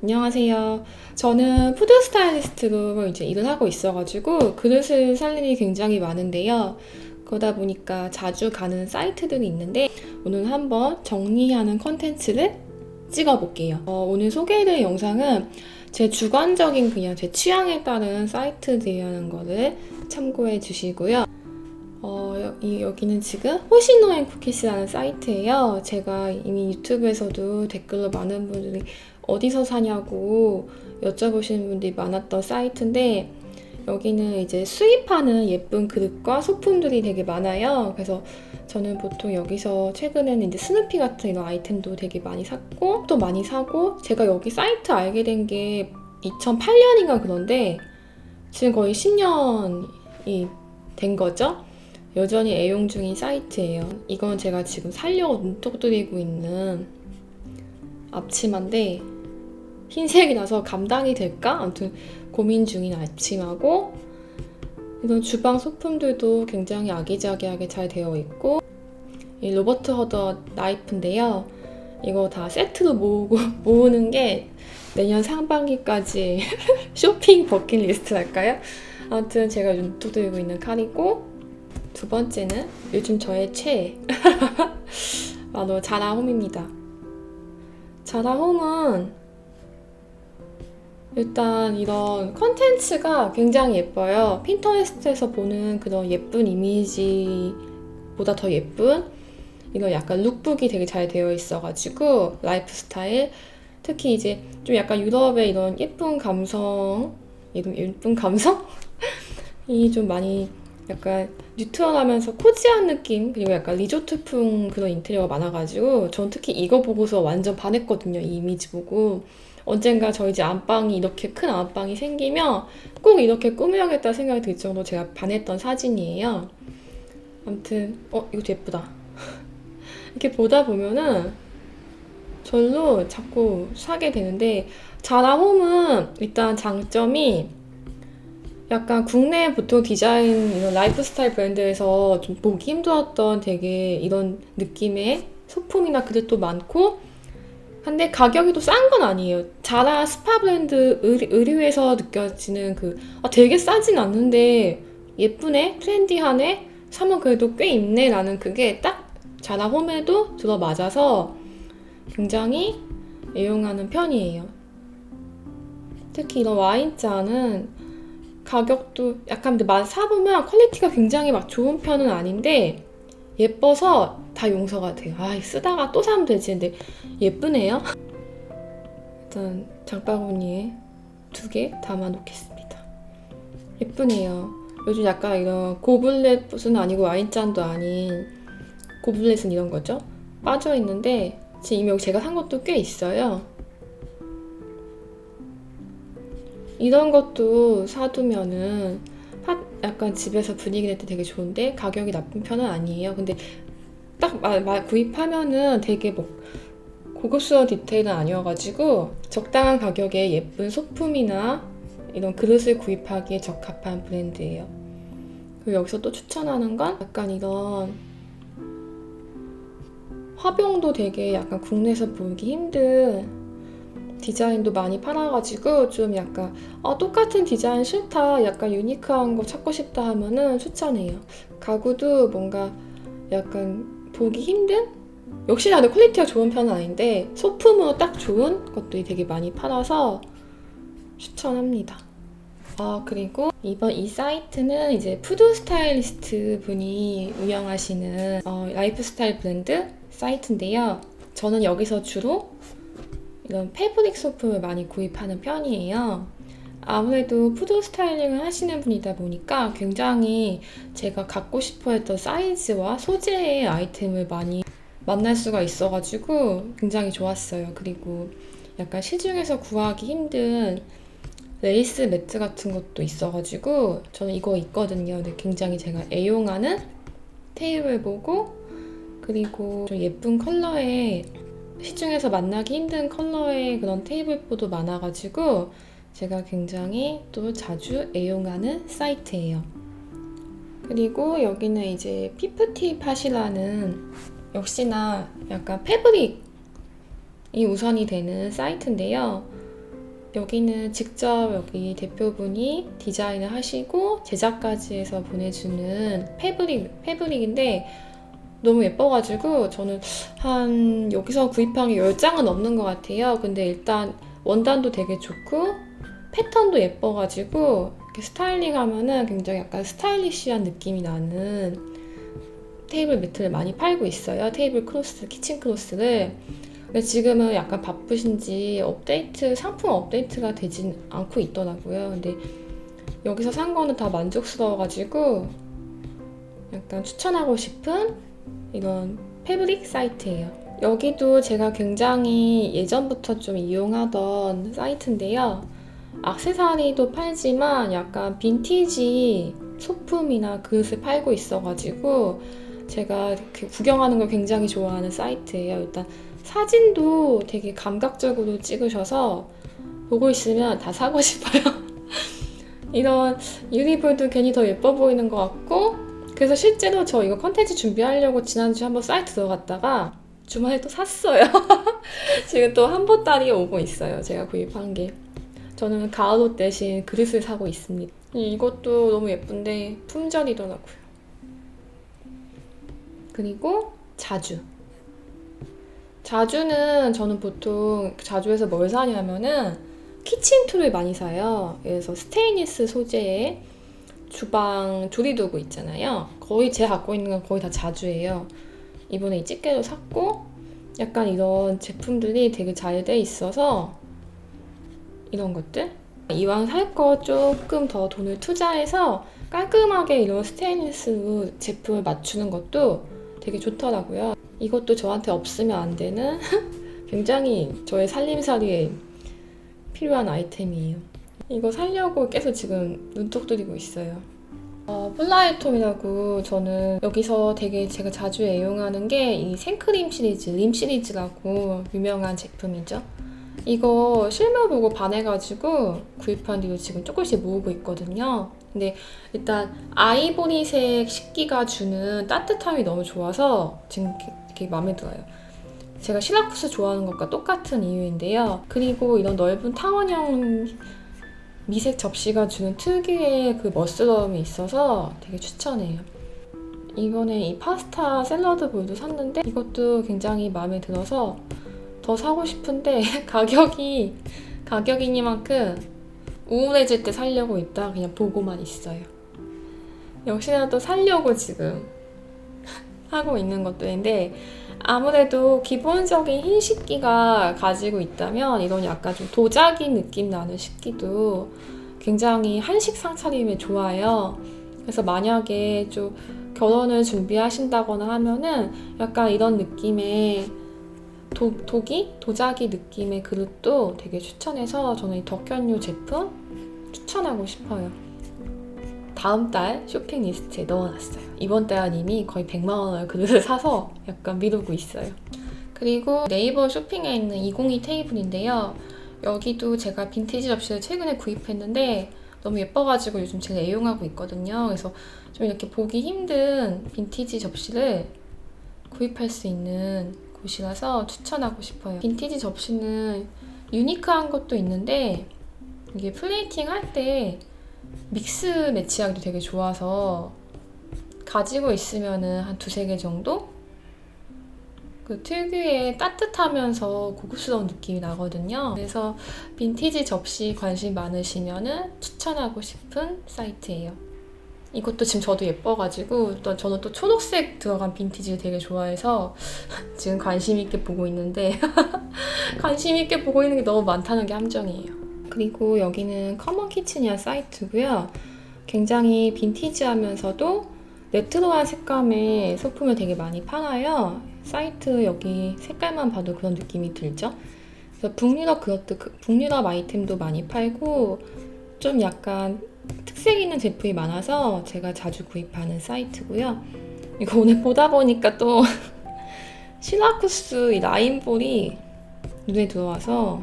안녕하세요. 저는 푸드 스타일리스트로 이제 일을 하고 있어가지고 그릇을 살 일이 굉장히 많은데요. 그러다 보니까 자주 가는 사이트들이 있는데 오늘 한번 정리하는 컨텐츠를 찍어볼게요. 어, 오늘 소개해드릴 영상은 제 주관적인 그냥 제 취향에 따른 사이트들이라는 거를 참고해 주시고요. 어, 여- 이, 여기는 지금 호시노앤 쿠키스라는 사이트예요. 제가 이미 유튜브에서도 댓글로 많은 분들이 어디서 사냐고 여쭤보시는 분들이 많았던 사이트인데 여기는 이제 수입하는 예쁜 그릇과 소품들이 되게 많아요. 그래서 저는 보통 여기서 최근에는 이제 스누피 같은 이런 아이템도 되게 많이 샀고 또 많이 사고 제가 여기 사이트 알게 된 게 2008년인가 그런데 지금 거의 10년이 된 거죠. 여전히 애용 중인 사이트예요. 이건 제가 지금 살려고 눈독 들이고 있는 앞치마인데 흰색이라서 감당이 될까? 아무튼 고민 중인 앞치마고 이런 주방 소품들도 굉장히 아기자기하게 잘 되어 있고 이 로버트 허더 나이프인데요. 이거 다 세트로 모으고 모으는 게 내년 상반기까지 쇼핑 버킷리스트랄까요? 아무튼 제가 눈독 들이고 있는 칼이고 두 번째는 요즘 저의 최애 바로 자라홈입니다. 자라홈은 일단 이런 컨텐츠가 굉장히 예뻐요. 핀터레스트에서 보는 그런 예쁜 이미지보다 더 예쁜 이런 약간 룩북이 되게 잘 되어 있어가지고 라이프 스타일. 특히 이제 좀 약간 유럽의 이런 예쁜 감성 이런 예쁜 감성? 이 좀 많이 약간 뉴트럴하면서 코지한 느낌 그리고 약간 리조트풍 그런 인테리어가 많아가지고 전 특히 이거 보고서 완전 반했거든요 이 이미지 보고 언젠가 저희 집 안방이 이렇게 큰 안방이 생기면 꼭 이렇게 꾸며야겠다 생각이 들 정도로 제가 반했던 사진이에요. 아무튼 어 이것도 예쁘다. 이렇게 보다 보면은 절로 자꾸 사게 되는데 자라홈은 일단 장점이 약간 국내 보통 디자인 이런 라이프 스타일 브랜드에서 좀 보기 힘들었던 되게 이런 느낌의 소품이나 그릇도 많고 근데 가격이 또 싼 건 아니에요. 자라 스파 브랜드 의류, 의류 에서 느껴지는 그 아, 되게 싸진 않는데 예쁘네 트렌디하네 사면 그래도 꽤 있네 라는 그게 딱 자라 홈에도 들어맞아서 굉장히 애용하는 편이에요. 특히 이런 와인잔은 가격도 약간 근데 막 사보면 퀄리티가 굉장히 막 좋은 편은 아닌데 예뻐서 다 용서가 돼요. 아, 쓰다가 또 사면 되지. 근데 예쁘네요. 일단 장바구니에 두 개 담아 놓겠습니다. 예쁘네요. 요즘 약간 이런 고블렛은 아니고 와인잔도 아닌 고블렛은 이런 거죠. 빠져 있는데 지금 이미 여기 제가 산 것도 꽤 있어요. 이런 것도 사두면은 파- 약간 집에서 분위기 낼 때 되게 좋은데 가격이 나쁜 편은 아니에요. 근데 딱 마- 마- 구입하면은 되게 뭐 고급스러운 디테일은 아니어가지고 적당한 가격에 예쁜 소품이나 이런 그릇을 구입하기에 적합한 브랜드예요. 그리고 여기서 또 추천하는 건 약간 이런 화병도 되게 약간 국내에서 보기 힘든 디자인도 많이 팔아가지고 좀 약간 아, 똑같은 디자인 싫다 약간 유니크한 거 찾고 싶다 하면은 추천해요 가구도 뭔가 약간 보기 힘든? 역시나 근데 퀄리티가 좋은 편은 아닌데 소품으로 딱 좋은 것들이 되게 많이 팔아서 추천합니다. 아 그리고 이번 이 사이트는 이제 푸드 스타일리스트 분이 운영하시는 어, 라이프 스타일 브랜드 사이트인데요. 저는 여기서 주로 이런 패브릭 소품을 많이 구입하는 편이에요. 아무래도 푸드 스타일링을 하시는 분이다 보니까 굉장히 제가 갖고 싶어 했던 사이즈와 소재의 아이템을 많이 만날 수가 있어가지고 굉장히 좋았어요. 그리고 약간 시중에서 구하기 힘든 레이스 매트 같은 것도 있어가지고 저는 이거 있거든요. 근데 굉장히 제가 애용하는 테이블 보고 그리고 좀 예쁜 컬러의 시중에서 만나기 힘든 컬러의 그런 테이블보도 많아가지고 제가 굉장히 또 자주 애용하는 사이트예요. 그리고 여기는 이제 피프티 팟이라는 역시나 약간 패브릭이 우선이 되는 사이트인데요. 여기는 직접 여기 대표분이 디자인을 하시고 제작까지 해서 보내주는 패브릭, 패브릭인데 너무 예뻐가지고 저는 한 여기서 구입한 게 10장은 넘는 것 같아요. 근데 일단 원단도 되게 좋고 패턴도 예뻐가지고 스타일링하면은 굉장히 약간 스타일리시한 느낌이 나는 테이블 매트를 많이 팔고 있어요. 테이블 크로스, 키친 크로스를. 근데 지금은 약간 바쁘신지 업데이트, 상품 업데이트가 되진 않고 있더라고요. 근데 여기서 산 거는 다 만족스러워가지고 약간 추천하고 싶은 이런 패브릭 사이트예요. 여기도 제가 굉장히 예전부터 좀 이용하던 사이트인데요. 악세사리도 팔지만 약간 빈티지 소품이나 그릇을 팔고 있어가지고 제가 이렇게 구경하는 걸 굉장히 좋아하는 사이트예요. 일단 사진도 되게 감각적으로 찍으셔서 보고 있으면 다 사고 싶어요. 이런 유니볼도 괜히 더 예뻐 보이는 것 같고 그래서 실제로 저 이거 컨텐츠 준비하려고 지난주에 한번 사이트 들어갔다가 주말에 또 샀어요. 지금 또 한 보따리 오고 있어요. 제가 구입한 게. 저는 가을옷 대신 그릇을 사고 있습니다. 이것도 너무 예쁜데 품절이더라고요. 그리고 자주. 자주는 저는 보통 자주에서 뭘 사냐면은 키친 툴을 많이 사요. 그래서 스테인리스 소재의 주방 조리도구 있잖아요. 거의 제가 갖고 있는 건 거의 다 자주예요. 이번에 이 집게도 샀고 약간 이런 제품들이 되게 잘 돼 있어서 이런 것들 이왕 살 거 조금 더 돈을 투자해서 깔끔하게 이런 스테인리스로 제품을 맞추는 것도 되게 좋더라고요. 이것도 저한테 없으면 안 되는 굉장히 저의 살림살이에 필요한 아이템이에요. 이거 살려고 계속 지금 눈독 들이고 있어요. 어, 폴라이톰이라고 저는 여기서 되게 제가 자주 애용하는 게 이 생크림 시리즈, 림 시리즈라고 유명한 제품이죠. 이거 실물 보고 반해가지고 구입한 뒤로 지금 조금씩 모으고 있거든요. 근데 일단 아이보리색 식기가 주는 따뜻함이 너무 좋아서 지금 되게 마음에 들어요. 제가 시라쿠스 좋아하는 것과 똑같은 이유인데요. 그리고 이런 넓은 타원형 미색 접시가 주는 특유의 그 멋스러움이 있어서 되게 추천해요. 이번에 이 파스타 샐러드 볼도 샀는데 이것도 굉장히 마음에 들어서 더 사고 싶은데 가격이 가격이니만큼 우울해질 때 살려고 있다 그냥 보고만 있어요. 역시나 또 살려고 지금 하고 있는 것들인데 아무래도 기본적인 흰 식기가 가지고 있다면 이런 약간 좀 도자기 느낌 나는 식기도 굉장히 한식 상차림에 좋아요. 그래서 만약에 좀 결혼을 준비하신다거나 하면은 약간 이런 느낌의 도, 독이 도자기 느낌의 그릇도 되게 추천해서 저는 이 덕현유 제품 추천하고 싶어요. 다음 달 쇼핑 리스트에 넣어놨어요. 이번 달 이미 거의 100만 원을 그릇을 사서 약간 미루고 있어요. 그리고 네이버 쇼핑에 있는 202 테이블인데요. 여기도 제가 빈티지 접시를 최근에 구입했는데 너무 예뻐가지고 요즘 제가 애용하고 있거든요. 그래서 좀 이렇게 보기 힘든 빈티지 접시를 구입할 수 있는 곳이라서 추천하고 싶어요. 빈티지 접시는 유니크한 것도 있는데 이게 플레이팅 할 때 믹스 매치하기도 되게 좋아서 가지고 있으면은 한 두세 개 정도? 그 특유의 따뜻하면서 고급스러운 느낌이 나거든요. 그래서 빈티지 접시 관심 많으시면은 추천하고 싶은 사이트예요. 이것도 지금 저도 예뻐가지고 또 저는 또 초록색 들어간 빈티지를 되게 좋아해서 지금 관심 있게 보고 있는데 관심 있게 보고 있는 게 너무 많다는 게 함정이에요. 그리고 여기는 커먼 키친이야 사이트고요. 굉장히 빈티지하면서도 레트로한 색감의 소품을 되게 많이 팔아요. 사이트 여기 색깔만 봐도 그런 느낌이 들죠? 그래서 북유럽 그것도 그- 북유럽 아이템도 많이 팔고 좀 약간 특색 있는 제품이 많아서 제가 자주 구입하는 사이트고요. 이거 오늘 보다 보니까 또 시라쿠스 이 라인볼이 눈에 들어와서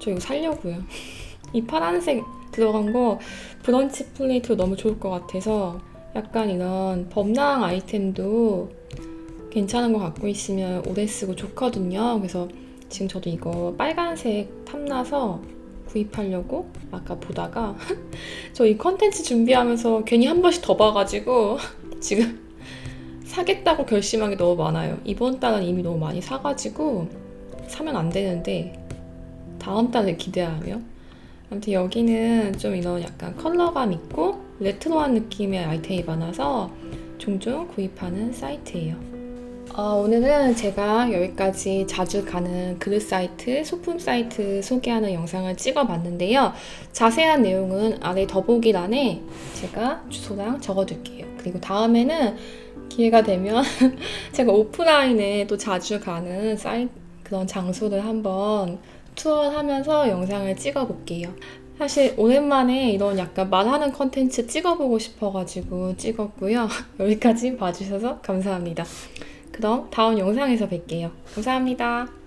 저 이거 살려고요. 이 파란색 들어간 거 브런치 플레이트로 너무 좋을 것 같아서 약간 이런 범랑 아이템도 괜찮은 거 갖고 있으면 오래 쓰고 좋거든요. 그래서 지금 저도 이거 빨간색 탐나서 구입하려고 아까 보다가 저 이 컨텐츠 준비하면서 괜히 한 번씩 더 봐가지고 지금 사겠다고 결심한 게 너무 많아요. 이번 달은 이미 너무 많이 사가지고 사면 안 되는데 다음 달을 기대하며 아무튼 여기는 좀 이런 약간 컬러감 있고 레트로한 느낌의 아이템이 많아서 종종 구입하는 사이트예요. 어, 오늘은 제가 여기까지 자주 가는 그릇 사이트, 소품 사이트 소개하는 영상을 찍어봤는데요. 자세한 내용은 아래 더보기란에 제가 주소랑 적어둘게요. 그리고 다음에는 기회가 되면 제가 오프라인에 또 자주 가는 사이 그런 장소를 한번 투어하면서 영상을 찍어볼게요. 사실 오랜만에 이런 약간 말하는 컨텐츠 찍어보고 싶어가지고 찍었고요. 여기까지 봐주셔서 감사합니다. 그럼 다음 영상에서 뵐게요. 감사합니다.